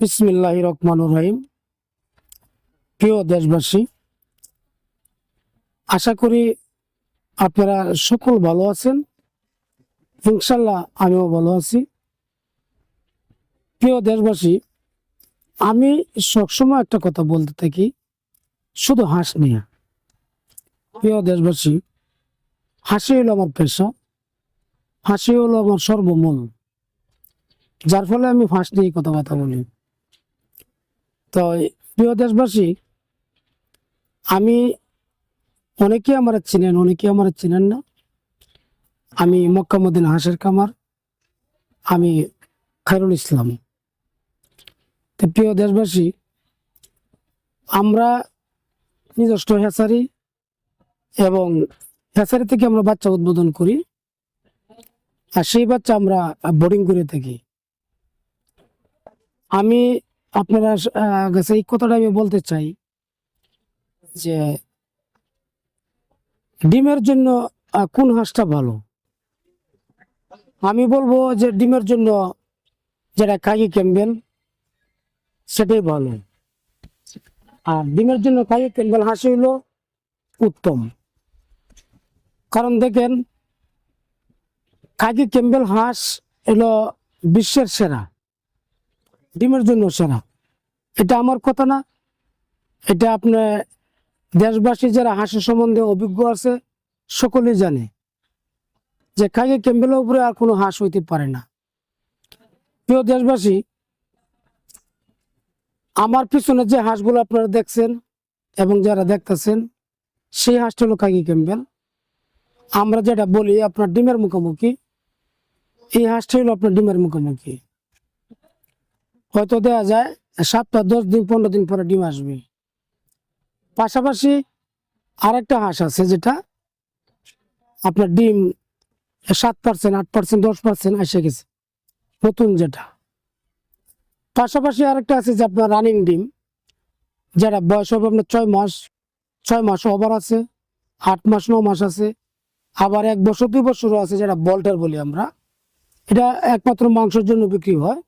বিসমিল্লাহ রহমান রহিম। প্রিয় দেশবাসী, আশা করি আপনারা সকল ভালো আছেন। ইনশাল্লাহ আমিও ভালো আছি। প্রিয় দেশবাসী, আমি সবসময় একটা কথা বলতে থাকি, শুধু হাঁস নিয়ে। প্রিয় দেশবাসী হাসি হলো আমার পেশা হাসি হলো আমার সর্বমূল। যার ফলে আমি ফাঁস নিয়ে কথাবার্তা বলি। তো প্রিয় দেশবাসী, আমি অনেকে আমার চিনেন অনেকে আমার চিনেন না। আমি মক্কামুদ্দিন হাসের কামার আমি খায়রুল ইসলাম। তো প্রিয় দেশবাসী, আমরা নিজস্ব হেসারি এবং হেসারি থেকে আমরা বাচ্চা উদ্বোধন করি আর সেই বাচ্চা আমরা বোর্ডিং করে থাকি। আমি আপনারা কাছে এই কথাটা আমি বলতে চাই যে ডিমের জন্য কোন হাঁসটা ভালো? আমি বলব যে ডিমের জন্য যেটা কাকি ক্যাম্বেল, সেটাই ভালো। আর ডিমের জন্য কাকি ক্যাম্বেল হাঁস হইল উত্তম। কারণ দেখেন কাকি ক্যাম্বেল হাঁস হলো বিশ্বের সেরা। ডিমের জন্য সেরা এটা আমার কথা না। এটা আপনার দেশবাসী যারা হাঁসের সম্বন্ধে অভিজ্ঞ আছে, সকলেই জানে যে কাকে ক্যাম্বেলের উপরে আর কোনো হাঁস হইতে পারে না। প্রিয় দেশবাসী, আমার পিছনে যে হাঁসগুলো আপনারা দেখছেন এবং যারা দেখতেছেন, সেই হাঁসটা হলো কাকি ক্যাম্বেল আমরা যেটা বলি আপনার ডিমের মুখোমুখি, এই হাঁসটা হলো আপনার ডিমের মুখোমুখি। হয়তো দেওয়া যায়, সাতটা দশ দিন, পনেরো দিন পরে ডিম আসবে। পাশাপাশি আরেকটা হাঁস আছে যেটা আপনার ডিম সাত পার্সেন্ট আট পার্সেন্ট দশ পার্সেন্ট এসে গেছে। নতুন যেটা। পাশাপাশি আরেকটা আছে যে আপনার রানিং ডিম, যেটা বয়স হবে আপনার ছয় মাস ছয় মাস ওভার আছে, আট মাস, ন মাস আছে, আবার এক বছর, দুই বছরও আছে যেটা বল্টার বলি আমরা। এটা একমাত্র মাংসের জন্য বিক্রি হয়।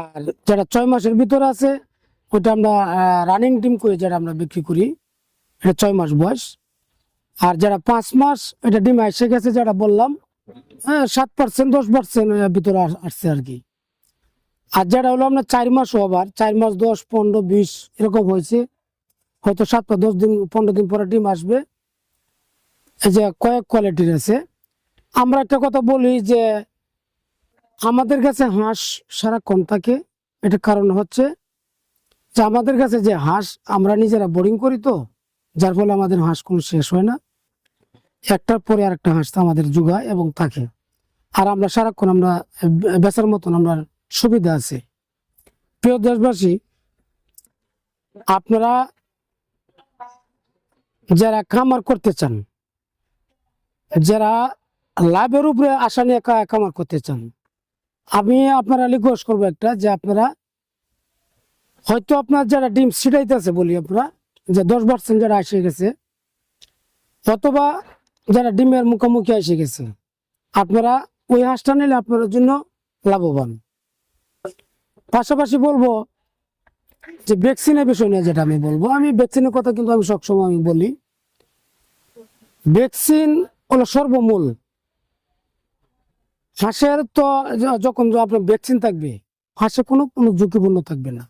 আর যেটা ছয় মাসের ভিতরে আছে ওটা আমরা রানিং ডিম করে যেটা আমরা বিক্রি করি, এটা ছয় মাস বয়স। আর যারা পাঁচ মাস, এটা ডিম এসে গেছে যেটা বললাম হ্যাঁ সাত পার্সেন্ট দশ পার্সেন্ট ভিতরে আসছে আর কি। আর যেটা হলো আপনার চার মাস ওভার চার মাস দশ, পনেরো, বিশ, এরকম হয়েছে, হয়তো সাত বা দশ দিন, পনেরো দিন পরে ডিম আসবে। এই যে কয়েক কোয়ালিটির আছে। আমরা একটা কথা বলি যে আমাদের কাছে হাঁস সারাক্ষণ থাকে। এটা কারণ হচ্ছে যে আমাদের কাছে যে হাঁস আমরা নিজেরা বোরিং করি তো, যার ফলে আমাদের হাঁস কোনো শেষ হয় না। একটার পরে আরেকটা হাঁস আমাদের যোগায় এবং থাকে। আর আমরা সারাক্ষণ আমরা বেচার মতন আমরা সুবিধা আছে। প্রিয় দেশবাসী, আপনারা যারা খামার করতে চান, যারা লাভের উপরে আশা নিয়ে কা- খামার করতে চান আমি আপনারা রিকোয়েস্ট করব একটা যে আপনারা হয়তো আপনার যারা ডিম ছিটাইতেছে বলি আপনারা যে দশ পার্সেন্ট যারা এসে গেছে, অথবা যারা ডিমের মুখোমুখি এসে গেছে, আপনারা ওই হাঁসটা নিলে আপনার জন্য লাভবান। পাশাপাশি বলব যে ভ্যাকসিনের বিষয় নিয়ে যেটা আমি বলব, আমি ভ্যাকসিনের কথা কিন্তু আমি সবসময় আমি বলি। ভ্যাকসিন হলো সর্বমূল হাঁসের তো যখন আপনার ভ্যাকসিন থাকবে, হাঁসে কোনো কোনো ঝুঁকিপূর্ণ থাকবে না।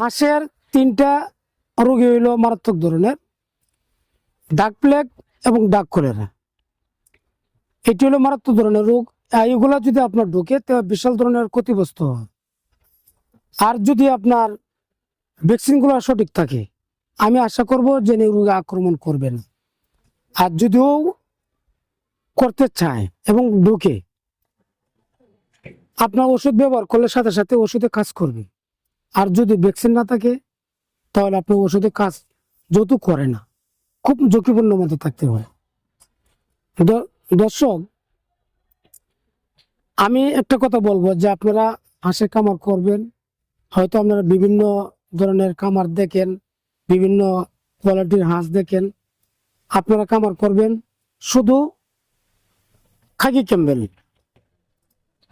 হাঁসের তিনটা রোগী হইল মারাত্মক ধরনের ডাক প্লেগ এবং ডাক কলেরা। এটি হলো মারাত্মক ধরনের রোগ। এগুলা যদি আপনার ঢোকে তো বিশাল ধরনের ক্ষতিগ্রস্ত হয়। আর যদি আপনার ভ্যাকসিনগুলো সঠিক থাকে, আমি আশা করব যে এই রোগে আক্রমণ করবে না। আর যদিও করতে চায় এবং ঢুকে। আপনার ওষুধ ব্যবহার করলে সাথে সাথে ওষুধে কাজ করবে। আর যদি ভ্যাকসিন না থাকে, তাহলে আপনার ওষুধে কাজ যেহেতু করে না। খুব ঝুঁকিপূর্ণ মধ্যে থাকতে হয় দর্শক, আমি একটা কথা বলব যে আপনারা হাঁসের কামার করবেন। হয়তো আপনারা বিভিন্ন ধরনের কামার দেখেন, বিভিন্ন কোয়ালিটির হাঁস দেখেন। আপনারা কামার করবেন। শুধু খাকি ক্যাম্বেল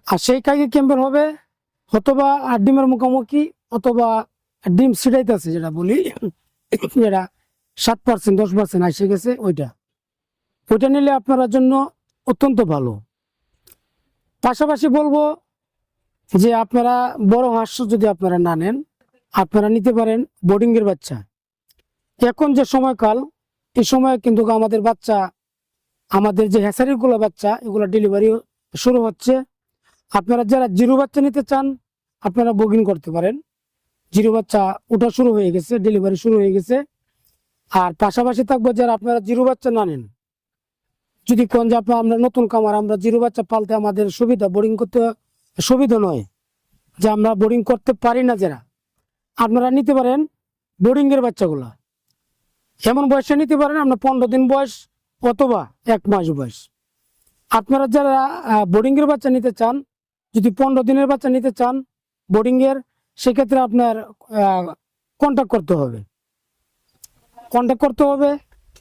আর সেই খাকি ক্যাম্বেল হবে অথবা আর ডিমের মুখোমুখি অথবা ডিম ছিটাইতেছে যেটা বলি, যেটা সাত পার্সেন্ট, দশ পার্সেন্ট আসে গেছে ওইটা। ওইটা নিলে আপনার জন্য অত্যন্ত ভালো। পাশাপাশি বলব যে আপনারা বড় হাঁস যদি আপনারা না নেন, আপনারা নিতে পারেন বোর্ডিংয়ের বাচ্চা। এখন যে সময়কাল, এই সময় কিন্তু আমাদের বাচ্চা আমাদের যে হ্যাসারিরগুলো বাচ্চা, এগুলো ডেলিভারি শুরু হচ্ছে। আপনারা যারা জিরো বাচ্চা নিতে চান, আপনারা বুকিং করতে পারেন। জিরো বাচ্চা ওটা শুরু হয়ে গেছে ডেলিভারি শুরু হয়ে গেছে। আর পাশাপাশি থাকব যারা আপনারা জিরো বাচ্চা না নেন। যদি কোন যে আমরা নতুন কামার, আমরা জিরো বাচ্চা পালতে আমাদের সুবিধা বোর্ডিং করতে সুবিধা নয়। যে আমরা বোর্ডিং করতে পারি না যারা, আপনারা নিতে পারেন বোর্ডিং এর বাচ্চাগুলা। এমন বয়সে নিতে পারেন আপনার পনেরো দিন বয়স অথবা এক মাস বয়স। আপনারা যারা বোর্ডিং এর বাচ্চা নিতে চান, যদি পনেরো দিনের বাচ্চা নিতে চান বোর্ডিং এর সেক্ষেত্রে আপনার কন্ট্যাক্ট করতে হবে। কন্ট্যাক্ট করতে হবে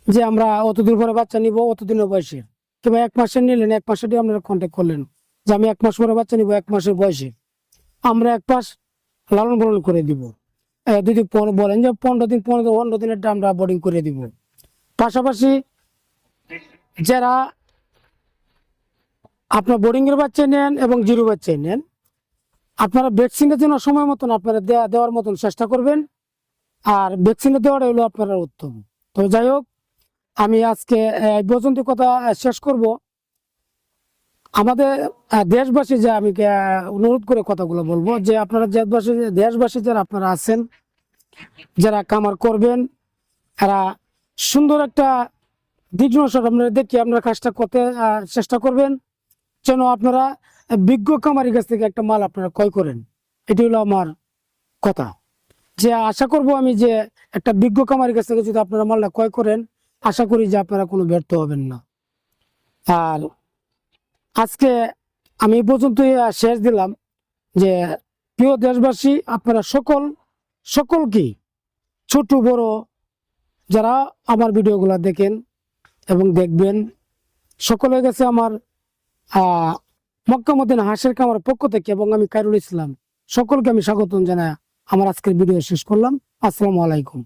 যে আমরা অতদিন পরে বাচ্চা নিব, অতদিনের বয়সে। কিংবা এক মাসের নিলেন, এক মাসের দিয়ে আপনারা কন্ট্যাক্ট করলেন যে আমি এক মাস পরে বাচ্চা নিব, এক মাসের বয়সে। আমরা এক মাস লালন পালন করে দিব। যদি বলেন যে পনেরো দিন, পনেরো পনেরো দিনেরটা আমরা বোর্ডিং করে দিব। পাশাপাশি যারা আপনার বোর্ডিং এর বাচ্চা নেন এবং জিরো বাচ্চা নেন, আপনারা ভ্যাকসিনের জন্য সময় মতন আপনারা দেওয়ার মতন চেষ্টা করবেন। আর ভ্যাকসিনে দেওয়াটা হলো আপনারা উত্তম। তো যাই হোক, আমি আজকে এই পর্যন্ত কথা শেষ করব। আমাদের দেশবাসী যে আমি অনুরোধ করে কথাগুলো বলব, যে আপনারা দেশবাসী দেশবাসী যারা আপনারা আছেন, যারা কামার করবেন, এরা সুন্দর একটা নজর আপনারা দেখি আপনারা কাজটা করতে চেষ্টা করবেন। যেন আপনারা বিজ্ঞ কামারির কাছ থেকে একটা মাল আপনারা ক্রয় করেন। এটি হলো আমার কথা। যে আশা করব আমি যে একটা বিজ্ঞ কামারির কাছ থেকে যদি আপনারা মালটা ক্রয় করেন, আশা করি যে আপনারা কোনো ব্যর্থ হবেন না। আর আজকে আমি এই পর্যন্তই শেষ দিলাম যে প্রিয় দেশবাসী, আপনারা সকল, সকলকেই ছোট বড় যারা আমার ভিডিওগুলো দেখেন এবং দেখবেন সকলের কাছে আমার আহ মক্কামদিন হাসের কামার পক্ষ থেকে এবং আমি কাইরুল ইসলাম সকলকে আমি স্বাগতম জানাই। আমার আজকের ভিডিও শেষ করলাম। আসসালামু আলাইকুম।